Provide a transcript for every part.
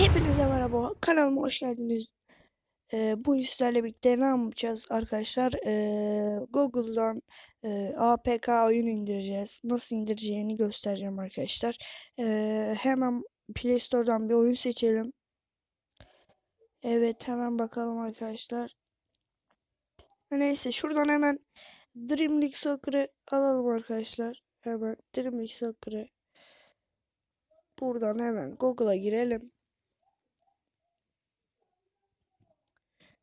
Hepinize merhaba. Kanalıma hoş geldiniz. Ee, bu sizlerle birlikte ne yapacağız arkadaşlar? Ee, Google'dan e, APK oyun indireceğiz. Nasıl indireceğini göstereceğim arkadaşlar. Ee, hemen Play Store'dan bir oyun seçelim. Evet hemen bakalım arkadaşlar. Neyse şuradan hemen Dream League Soccer'ı alalım arkadaşlar. Hemen Dream League Soccer'ı buradan hemen Google'a girelim.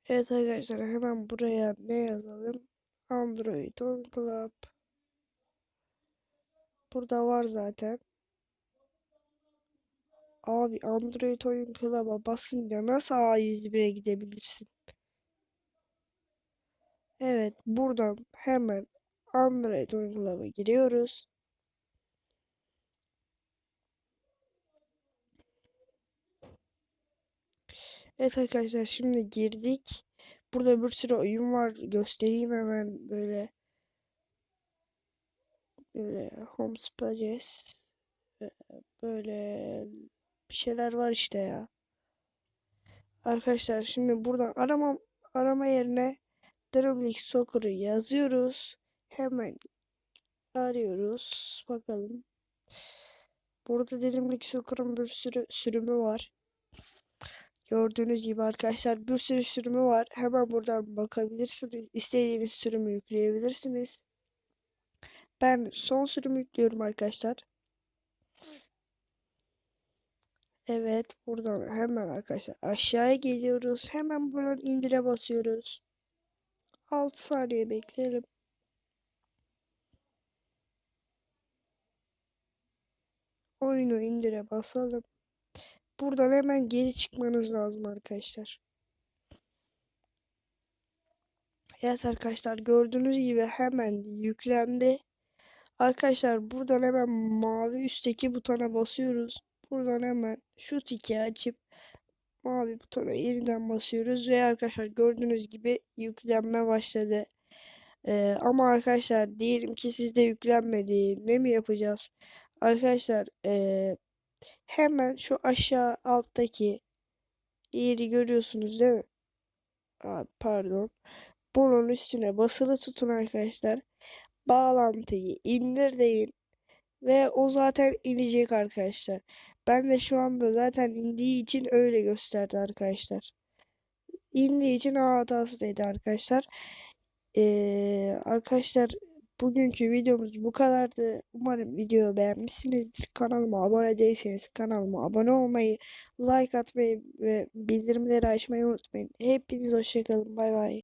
Evet arkadaşlar hemen buraya ne yazalım? Android On Club. Burada var zaten. Abi Android Oyun Club'a basınca nasıl A101'e gidebilirsin? Evet buradan hemen Android Oyun Club'a giriyoruz. Evet arkadaşlar şimdi girdik. Burada bir sürü oyun var. Göstereyim hemen böyle. Böyle Homes Pages. Böyle bir şeyler var işte ya. Arkadaşlar şimdi buradan arama arama yerine Dream League Soccer'ı yazıyoruz. Hemen arıyoruz. Bakalım. Burada League Soccer'ın bir sürü sürümü var. Gördüğünüz gibi arkadaşlar bir sürü sürümü var. Hemen buradan bakabilirsiniz. İstediğiniz sürümü yükleyebilirsiniz. Ben son sürümü yüklüyorum arkadaşlar. Evet buradan hemen arkadaşlar aşağıya geliyoruz. Hemen buradan indire basıyoruz. 6 saniye bekleyelim. Oyunu indire basalım. Buradan hemen geri çıkmanız lazım arkadaşlar. Evet arkadaşlar gördüğünüz gibi hemen yüklendi. Arkadaşlar buradan hemen mavi üstteki butona basıyoruz. Buradan hemen şu tiki açıp mavi butona yeniden basıyoruz ve arkadaşlar gördüğünüz gibi yüklenme başladı. Ee, ama arkadaşlar diyelim ki sizde yüklenmedi. Ne mi yapacağız? Arkadaşlar ee, hemen şu aşağı alttaki yeri görüyorsunuz değil mi? Aa, pardon. Bunun üstüne basılı tutun arkadaşlar. Bağlantıyı indir deyin. Ve o zaten inecek arkadaşlar. Ben de şu anda zaten indiği için öyle gösterdi arkadaşlar. İndiği için A hatası dedi arkadaşlar. Ee, arkadaşlar bugünkü videomuz bu kadardı. Umarım videoyu beğenmişsinizdir. Kanalıma abone değilseniz kanalıma abone olmayı, like atmayı ve bildirimleri açmayı unutmayın. Hepiniz hoşçakalın. Bay bay.